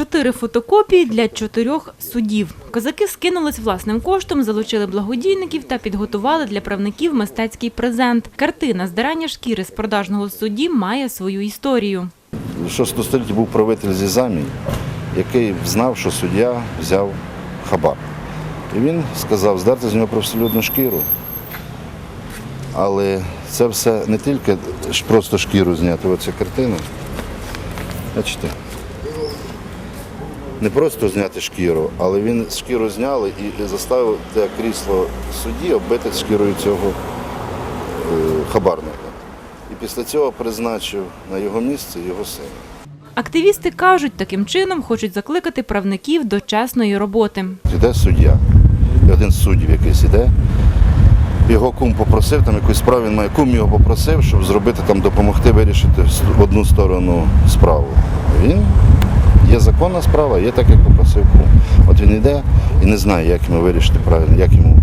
Чотири фотокопії для чотирьох судів. Козаки скинулись власним коштом, залучили благодійників та підготували для правників мистецький презент. Картина здирання шкіри з продажного судді має свою історію. У 6 столітті був правитель Зізамій, який знав, що суддя взяв хабар. І він сказав здерти з нього привселюдну шкіру. Але це все не тільки просто шкіру зняти, оця картина. Бачите? Не просто зняти шкіру, але він шкіру зняли і заставив те крісло судді оббити шкірою цього е, хабарника. І після цього призначив на його місце його сина. Активісти кажуть, таким чином хочуть закликати правників до чесної роботи. Іде суддя. І один з суддів якийсь іде. Його кум попросив, там якусь справу він має, кум його попросив, щоб зробити там, допомогти вирішити одну сторону справу. Він є законна справа, є так, як попросив кум. От він йде і не знає, як йому вирішити правильно, як йому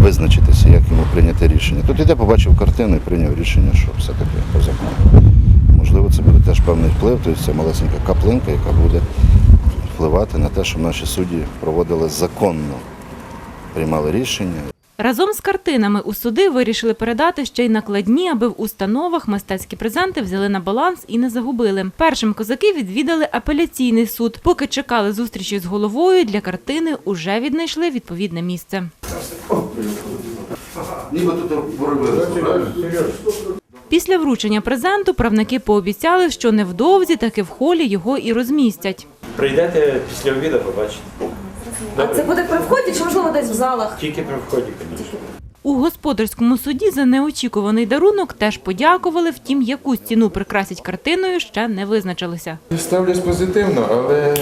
визначитися, як йому прийняти рішення. Тут іде, побачив картину і прийняв рішення, що все-таки по закону. Можливо, це буде теж певний вплив, тобто це малесенька каплинка, яка буде впливати на те, щоб наші судді проводили законно, приймали рішення. Разом з картинами у суди вирішили передати ще й накладні, аби в установах мистецькі презенти взяли на баланс і не загубили. Першим козаки відвідали апеляційний суд. Поки чекали зустрічі з головою, для картини уже віднайшли відповідне місце. Після вручення презенту правники пообіцяли, що невдовзі таки в холі його і розмістять. Прийдете після обіду, побачите. А це буде при вході чи можливо десь в залах? Тільки при вході, звісно. У господарському суді за неочікуваний дарунок теж подякували, втім, яку стіну прикрасять картиною, ще не визначилися. Ставлюсь позитивно, але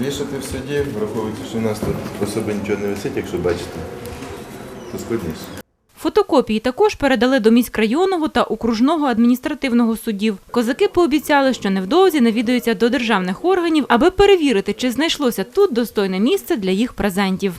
вішати в суді, враховуючи, що в нас тут особи нічого не висить, якщо бачите, то складніше. Фотокопії також передали до міськрайонного та окружного адміністративного судів. Козаки пообіцяли, що невдовзі навідаються до державних органів, аби перевірити, чи знайшлося тут достойне місце для їх презентів.